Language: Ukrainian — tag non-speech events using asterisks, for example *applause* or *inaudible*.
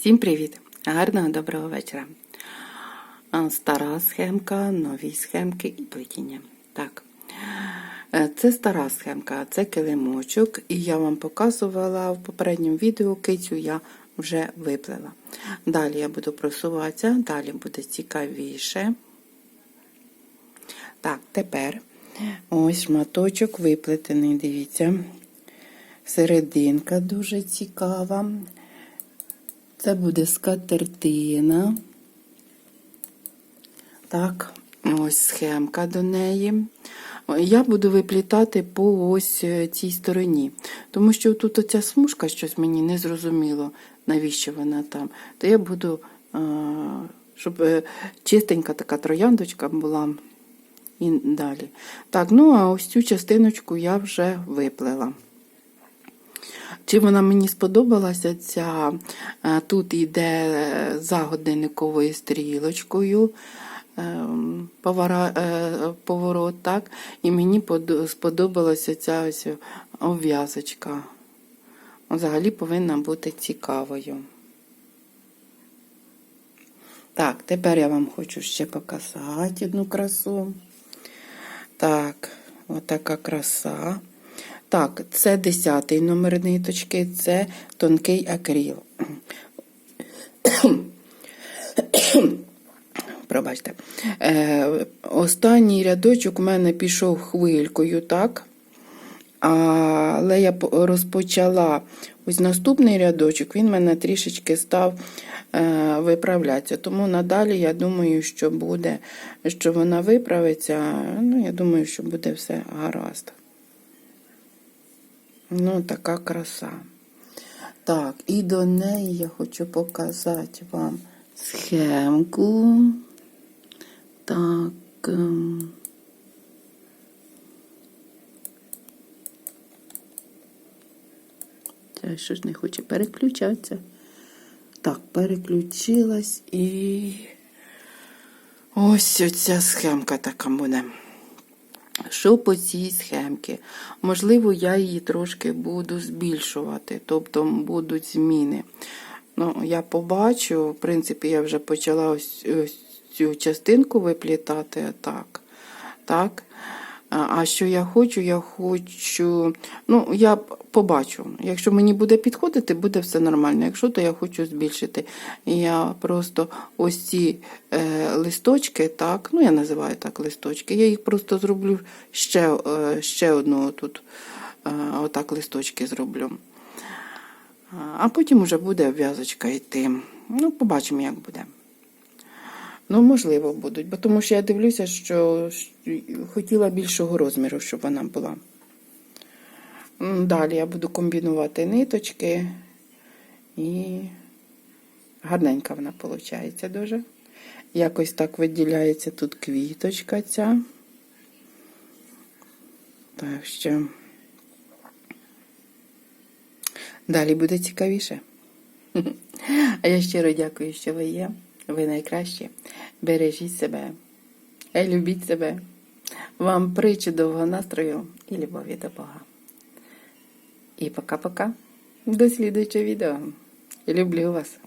Всім привіт! Гарного доброго вечора. Стара схемка, нові схемки і плетіння. Так. Е, Це стара схемка, це килимочок, і я вам показувала в попередньому відео кицю я вже виплела. Далі я буду просуватися, далі буде цікавіше. Так, тепер ось шматочок виплетений, дивіться. Серединка дуже цікава. Це буде скатертина. Так, ось схемка до неї. Я буду виплітати по ось е, цій стороні. Тому що тут оця смужка щось мені не зрозуміло, навіщо вона там. То я буду, щоб е, чистенька така трояндочка була і далі. Так, ну а ось цю частиночку я вже виплела. Чи вона мені сподобалася ця, е, тут йде за годинниковою стрілочкою ем, е, поворот, так? І мені сподобалася ця ось обв'язочка. Взагалі повинна бути цікавою. Так, тепер я вам хочу ще показати одну красу. Так, отака краса. Так, це 10 номер ниточки, це тонкий акріл. Пробачте. Е, останній рядочок у мене пішов хвилькою, так? Але я розпочала ось наступний рядочок, він мене трішечки став е, виправлятися. Тому надалі я думаю, що буде, що вона виправиться. Ну, я думаю, що буде все гаразд. Ну, така краса. Так, і до неї я хочу показати вам схемку. Так. ем. Це що ж не хоче переключатися. Так, переключилась і ось оця схемка така буде. Що по цій схемці? Можливо, я її трошки буду збільшувати, тобто будуть зміни. Ну, Я побачу, в принципі, я вже почала ось, ось цю частинку виплітати так. так. А що я хочу? Я хочу. Ну, я побачу. Якщо мені буде підходити, буде все нормально. Якщо, то я хочу збільшити. Я просто ось ці е, листочки, так, ну я називаю так листочки, я їх просто зроблю ще, е, ще одну тут, е, отак листочки зроблю. А потім вже буде обв'язочка йти. Ну, побачимо, як буде. Ну, можливо, будуть, бо тому що я дивлюся, що хотіла більшого розміру, щоб вона була. Далі я буду комбінувати ниточки і гарненька вона виходить дуже. Якось так виділяється тут квіточка ця. Так що далі буде цікавіше. *laughs* А я щиро дякую, що ви є. Ви найкращі. Бережіть себе, Е, любіть себе. Вам причудового настрою і любові до Бога. І пока-пока. До слідуючого відео. Люблю вас.